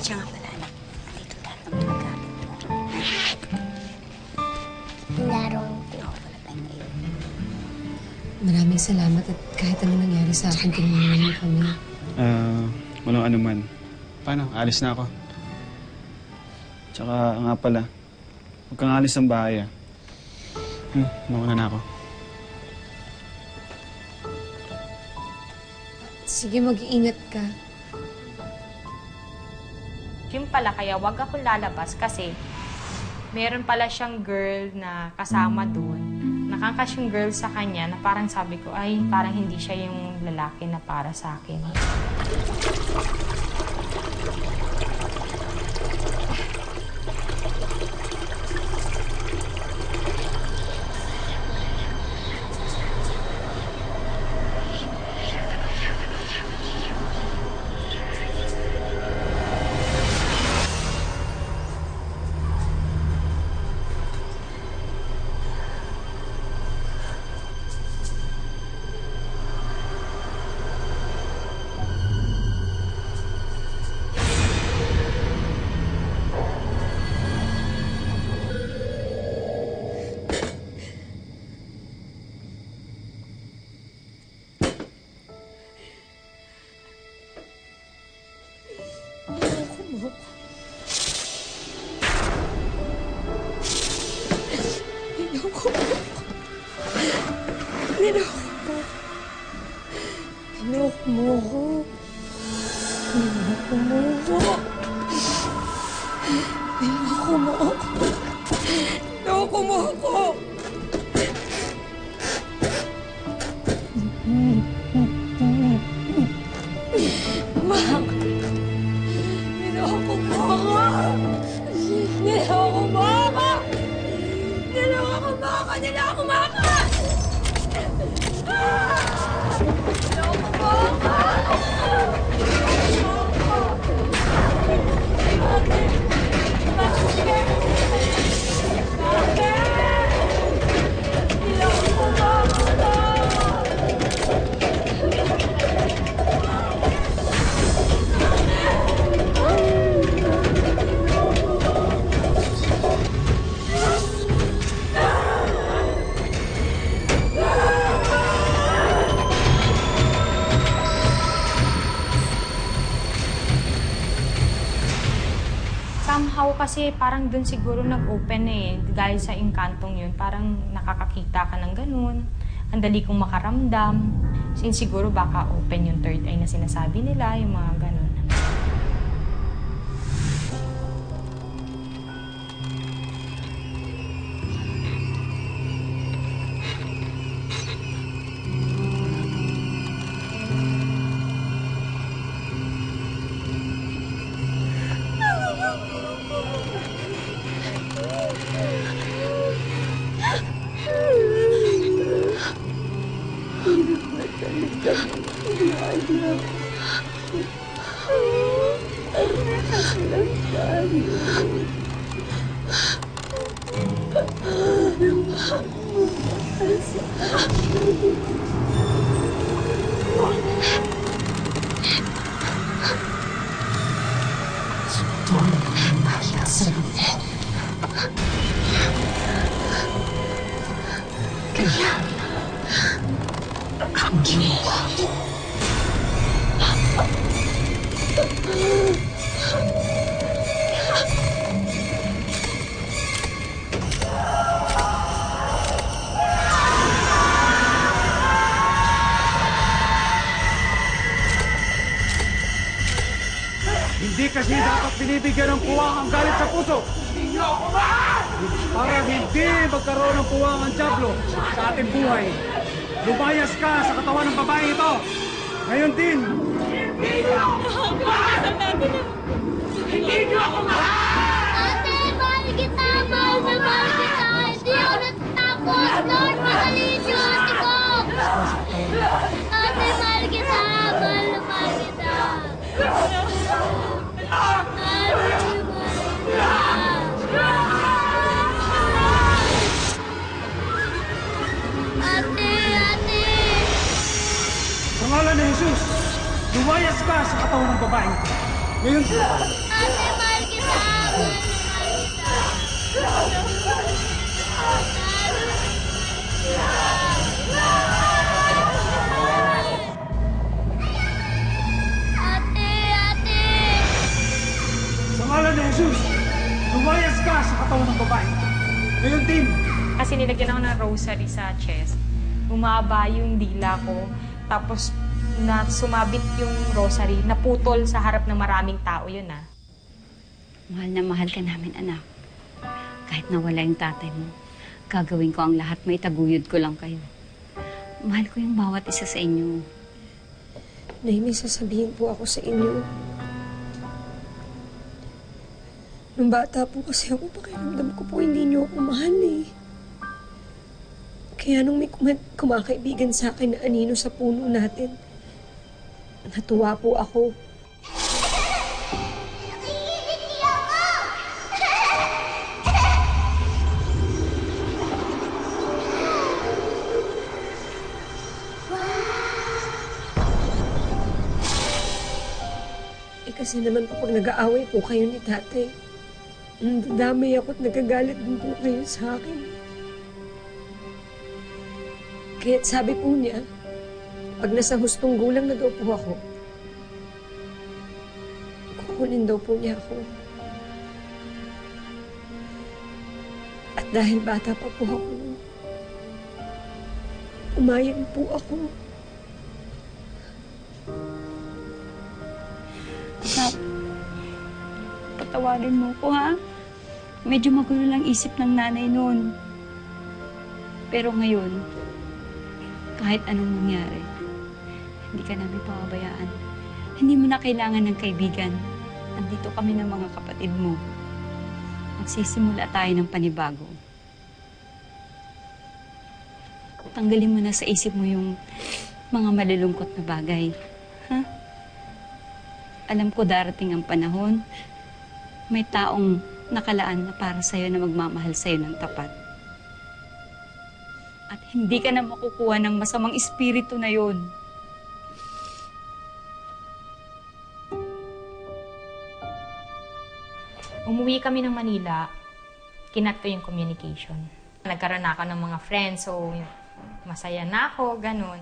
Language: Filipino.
Siya nga pala, anak. Dito lahat ng pagkain mo. Larong pinakapala tayo ngayon. Maraming salamat at kahit ano nangyari sa akin, tinulungan mo kami. Ah, walang anuman. Paano? Alis na ako. Tsaka nga pala, huwag kang alis ng bahay ah. Hmm, mauna na ako. Sige, mag-iingat ka. Yun pala, kaya wag ako lalabas kasi meron pala siyang girl na kasama doon. Nakakas yung girl sa kanya na parang sabi ko, ay, parang hindi siya yung lalaki na para sa akin. Mo. Niloko mo. Niloko ako. Niloko mo ako. Mak! Kasi parang dun siguro nag-open eh. Dahil sa inkantong yun, parang nakakakita ka ng ganun. Ang dali kong makaramdam. Since siguro baka open yung third eye na sinasabi nila, yung mga ganun. I'm sorry. Hindi kasi dapat binibigyan ng puwang ang galit sa puso. Para hindi magkaroon ng puwang ang Diablo sa ating buhay. Lumayas ka sa katawan ng babae ito. Ngayon din. Ate, mahal kita! Mahal na mahal kita! Hindi ako natatakot! Lord, mahalin niyo ate ko! Ate, mahal kita! Mahal na mahal kita! Ate, mahal kita! Ate, ate! Sa ngalan ni Jesus, lumayas ka sa katawan ng babae ito. Ngayon din. Ate, mahal kita. Ate, ate. Sa ngalan ni Jesus, lumayas ka sa katawan ng babae. Ngayon, Tim, Kasi nilagyan ako ng rosary sa chest. Umaba yung dila ko. Tapos na sumabit yung rosary, naputol sa harap ng maraming tao yun ah. Mahal na mahal ka namin, anak. Kahit nawala yung tatay mo, gagawin ko ang lahat, may taguyod ko lang kayo. Mahal ko yung bawat isa sa inyo. Nay, may sasabihin po ako sa inyo. Nung bata po kasi ako, pakiramdam ko po hindi niyo ako mahal eh. Kaya nung may kuma- kumakaibigan sa akin na anino sa puno natin, natuwa po ako. Eh kasi naman po pag nag-aaway po kayo ni tatay, nadamay ako at nagagalit din po kayo sa akin. Kaya't sabi po niya, pag nasa hustong gulang na daw po ako, kukunin daw po niya ako. At dahil bata pa po ako, umayag po ako. Anak, patawarin mo ko, ha? Medyo magulo lang isip ng nanay noon. Pero ngayon, kahit anong mangyari, hindi ka namin pababayaan. Hindi mo na kailangan ng kaibigan. Andito kami ng mga kapatid mo. Magsisimula tayo ng panibago. Tanggalin mo na sa isip mo yung mga malulungkot na bagay. Ha? Alam ko darating ang panahon, may taong nakalaan na para sa'yo na magmamahal sa'yo ng tapat. At hindi ka na makukuha ng masamang espiritu na yon. Umuwi kami ng Manila, kinat ko yung communication. Nagkaroon na ako ng mga friends, so masaya na ako, ganun.